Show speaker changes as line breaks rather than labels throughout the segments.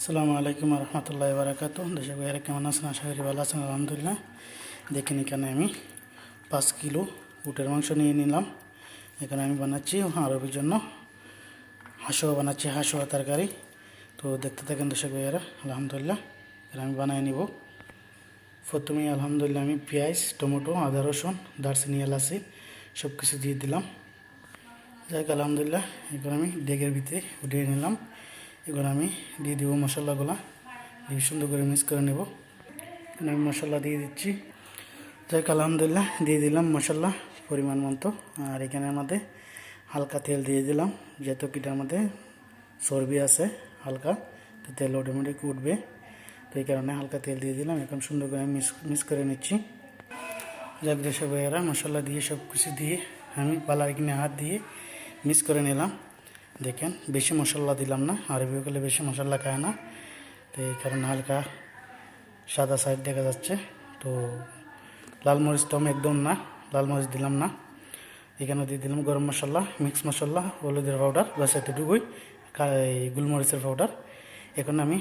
আসসালামু আলাইকুম রহমতুল্লাহ বারাকাত দেশে ভাইয়ারা কেমন আছেন? আশা করি ভালো আছেন, আলহামদুলিল্লাহ। দেখেন এখানে আমি পাঁচ কিলো উটের মাংস নিয়ে নিলাম। এখানে আমি বানাচ্ছি আরবির জন্য হাঁসুয়া, বানাচ্ছি হাঁসুয়া তরকারি। তো দেখতে থাকেন দর্শক ভাইয়ারা, আলহামদুলিল্লাহ। এখানে আমি বানিয়ে নিব। প্রথমেই আলহামদুলিল্লাহ আমি পেঁয়াজ, টমেটো, আদা, রসুন, দারচিনি, এলাচি সব কিছু দিয়ে দিলাম। যাই আলহামদুলিল্লাহ। এবার আমি ডেগের ভিতরে উঠিয়ে নিলাম। এবার আমি দিয়ে দিব মশলাগুলো। দিয়ে সুন্দর করে মিক্স করে নেব। এখানে আমি মশলা দিয়ে দিচ্ছি। যাই আলহামদুলিল্লাহ, দিয়ে দিলাম মশলা পরিমাণ মতো। আর এখানে আমাদের হালকা তেল দিয়ে দিলাম। যেহেতু কিটার মধ্যে চর্বি আছে হালকা, তো তেল অটোমেটিক উঠবে। তো এই কারণে হালকা তেল দিয়ে দিলাম। এখন সুন্দর করে মিক্স মিক্স করে নিচ্ছি। যাক, দেশে ভাইয়েরা, মশলা দিয়ে সব কিছু দিয়ে আমি পালার কিনে হাত দিয়ে মিক্স করে নিলাম। দেখেন, বেশি মশলা দিলাম না, আরবি গেলে বেশি মশলা খায় না। তো এই কারণে হালকা সাদা সাইড দেখা যাচ্ছে। তো লাল মরিচ তো একদম না, লাল মরিচ দিলাম না। এখানে দিয়ে দিলাম গরম মশলা মিক্স মশলা হলুদের পাউডার বাস এতটুকুই গোলমরিচের পাউডার এখন আমি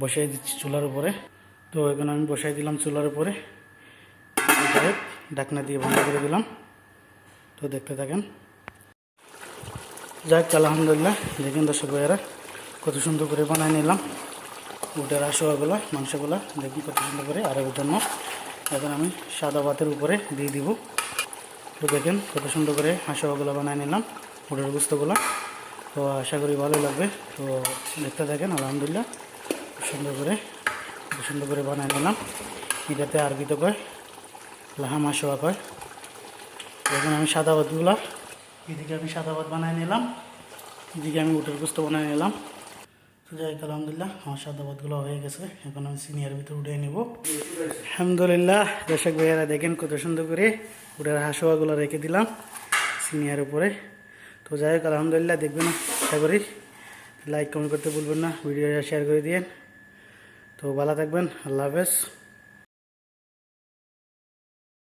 বসাই দিচ্ছি চুলার উপরে। তো এখন আমি বসাই দিলাম চুলার উপরে। ঢাকনা দিয়ে বন্ধ করে দিলাম। তো দেখতে থাকেন। যাক, আলহামদুলিল্লাহ, দেখেন দর্শক ভাইয়েরা, কত সুন্দর করে বানায় নিলাম। উটের আসোয়াগুলো মাংসগুলো, দেখুন কত সুন্দর করে আর জন্য এখন আমি সাদা ভাতের উপরে দিয়ে দিব। তো দেখেন কত সুন্দর করে হাঁসোয়াগুলো বানায় নিলাম, উটের গুস্তগুলো। তো আশা করি ভালো লাগবে। তো দেখতে থাকেন, আলহামদুলিল্লাহ সুন্দর করে সুন্দর করে বানায় নিলাম। এটাতে আরবিতে কয়, লাহা মাসোয়া কয়। এখন আমি সাদা ভাতগুলা এদিকে আমি সাদা ভাত বানায় নিলাম, এদিকে আমি উটের গুস্ত বানায় নিলাম। তো যাই আলহামদুলিল্লাহ, আমার সাদা ভাতগুলো হয়ে গেছে। এখন আমি সিনিয়র ভিতরে উঠে নেব। আলহামদুলিল্লাহ, দর্শক ভাইয়ারা দেখেন কত সুন্দর করে উটের হাঁসোয়াগুলো রেখে দিলাম সিনিয়র উপরে। তো যাই হোক, আলহামদুলিল্লাহ, দেখবেন, আশা করি। লাইক, কমেন্ট করতে ভুলবেন না, ভিডিওটা শেয়ার করে দিয়েন। তো ভালো থাকবেন, আল্লাহ হাফেজ।